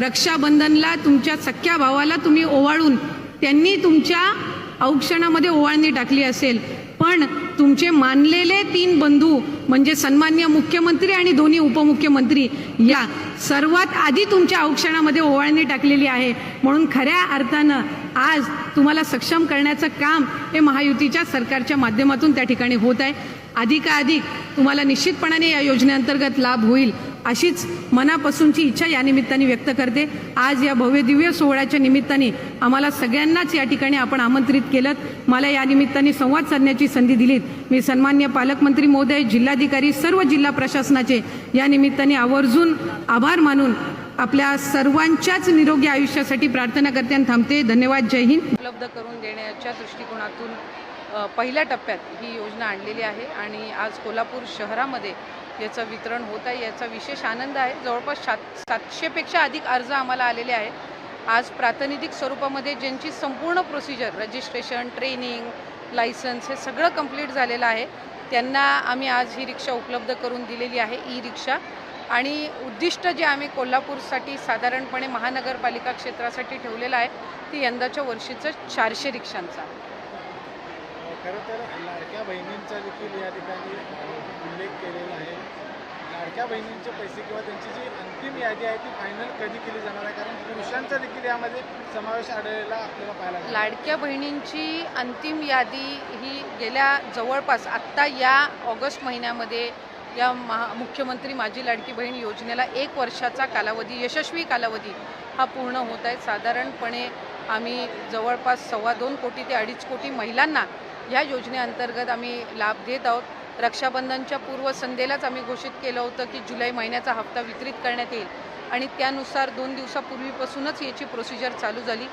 रक्षाबंधनला तुमच्या सख्या भावाला तुम्ही ओवाळून त्यांनी तुमच्या औक्षणामध्ये ओवाळणी टाकली असेल. पण तुमचे मानलेले तीन बंधू म्हणजे सन्मान्य मुख्यमंत्री आणि दोन्ही उपमुख्यमंत्री या सर्वात आधी तुमच्या औक्षणामध्ये ओवाळणी टाकलेली आहे. म्हणून खऱ्या अर्थानं आज तुम्हाला सक्षम करण्याचं काम हे महायुतीच्या सरकारच्या माध्यमातून त्या ठिकाणी होत आहे. अधिकाधिक तुम्हाला निश्चितपणाने या योजनेअंतर्गत लाभ होईल. अशीच मनापासूनची इच्छा या निमित्ताने व्यक्त करते. आज या भव्य दिव्य सोहळ्याच्या निमित्ताने आम्हाला सगळ्यांनाच या ठिकाणी आपण आमंत्रित केलं. मला या निमित्ताने संवाद साधण्याची संधी दिलीत. मी सन्मान्य पालकमंत्री महोदय जिल्हाधिकारी सर्व जिल्हा प्रशासनाचे या निमित्ताने आवर्जून आभार मानून आपल्या सर्वांच्याच निरोगी आयुष्यासाठी प्रार्थना करते आणि थांबते. धन्यवाद. जय हिंद. उपलब्ध करून देण्याच्या दृष्टिकोनातून पहिल्या टप्प्यात ही योजना आणलेली आहे आणि आज कोल्हापूर शहरामध्ये याचं वितरण होत आहे. याचा विशेष आनंद आहे. जवळपास सात सातशेपेक्षा अधिक अर्ज आम्हाला आलेले आहेत. आज प्रातिनिधिक स्वरूपामध्ये ज्यांची संपूर्ण प्रोसिजर रजिस्ट्रेशन ट्रेनिंग लायसन्स हे सगळं कंप्लीट झालेलं आहे त्यांना आम्ही आज ही रिक्षा उपलब्ध करून दिलेली आहे ई रिक्षा आणि उद्दिष्ट जे आम्ही कोल्हापूरसाठी साधारणपणे महानगरपालिका क्षेत्रासाठी ठेवलेलं आहे ते यंदाच्या वर्षीचं चारशे रिक्षांचं. आहे खरं तर लाडक्या बहिणींचा देखील या ठिकाणी उल्लेख केलेला आहे. लाडक्या बहिणींचे पैसे किंवा त्यांची जी अंतिम यादी आहे ती फायनल कधी केली जाणार आहे? कारण पुरुषांचा देखील यामध्ये समावेश आढळलेला आपल्याला पाहायला लाडक्या बहिणींची अंतिम यादी ही गेल्या जवळपास आत्ता या ऑगस्ट महिन्यामध्ये या महा मुख्यमंत्री माझी लाडकी बहीण योजनेला एक वर्षाचा कालावधी यशस्वी कालावधी हा पूर्ण होत आहे. साधारणपणे आम्ही जवळपास सव्वा दोन कोटी ते अडीच कोटी महिलांना ह्या योजनेअंतर्गत आम्ही लाभ देत आहोत. रक्षाबंधनच्या पूर्वसंध्येलाच आम्ही घोषित केलं होतं की जुलै महिन्याचा हप्ता वितरित करण्यात येईल. आणि त्यानुसार दोन दिवसापूर्वीपासूनच याची प्रोसिजर चालू झाली.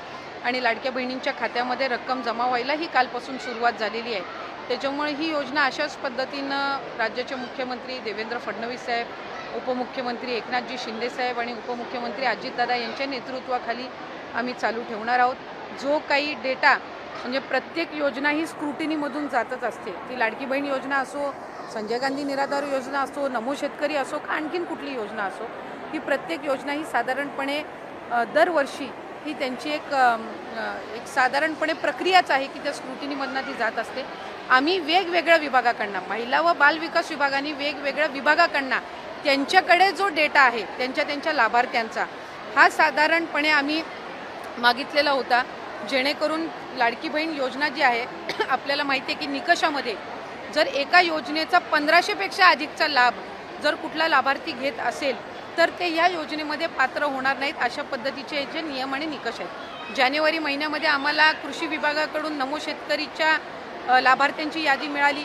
आणि लाडक्या बहिणींच्या खात्यामध्ये रक्कम जमा व्हायलाही कालपासून सुरुवात झालेली आहे. त्याच्यामुळे ही योजना अशाच पद्धतीनं राज्याचे मुख्यमंत्री देवेंद्र फडणवीस साहेब उपमुख्यमंत्री एकनाथजी शिंदेसाहेब आणि उपमुख्यमंत्री अजितदादा यांच्या नेतृत्वाखाली आम्ही चालू ठेवणार आहोत. जो काही डेटा म्हणजे प्रत्येक योजना ही स्क्रुटिनीमधून जातच असते. ती लाडकी बहीण योजना असो संजय गांधी निराधार योजना असो नमो शेतकरी असो का आणखीन कुठली योजना असो ही प्रत्येक योजना ही साधारणपणे दरवर्षी ही त्यांची एक एक साधारणपणे प्रक्रियाच आहे की त्या स्क्रुटिनीमधनं ती जात असते. आम्ही वेगवेगळ्या विभागाकडनं महिला व बालविकास विभागाने वेगवेगळ्या विभागाकडनं त्यांच्याकडे जो डेटा आहे त्यांच्या त्यांच्या लाभार्थ्यांचा हा साधारणपणे आम्ही मागितलेला होता. जेणेकरून लाडकी बहीण योजना जी आहे आपल्याला माहिती आहे की निकषामध्ये जर एका योजनेचा पंधराशेपेक्षा अधिकचा लाभ जर कुठला लाभार्थी घेत असेल तर ते या योजनेमध्ये पात्र होणार नाहीत अशा पद्धतीचे जे नियम आणि निकष आहेत. जानेवारी महिन्यामध्ये आम्हाला कृषी विभागाकडून नमो शेतकरीच्या लाभार्थ्यांची यादी मिळाली.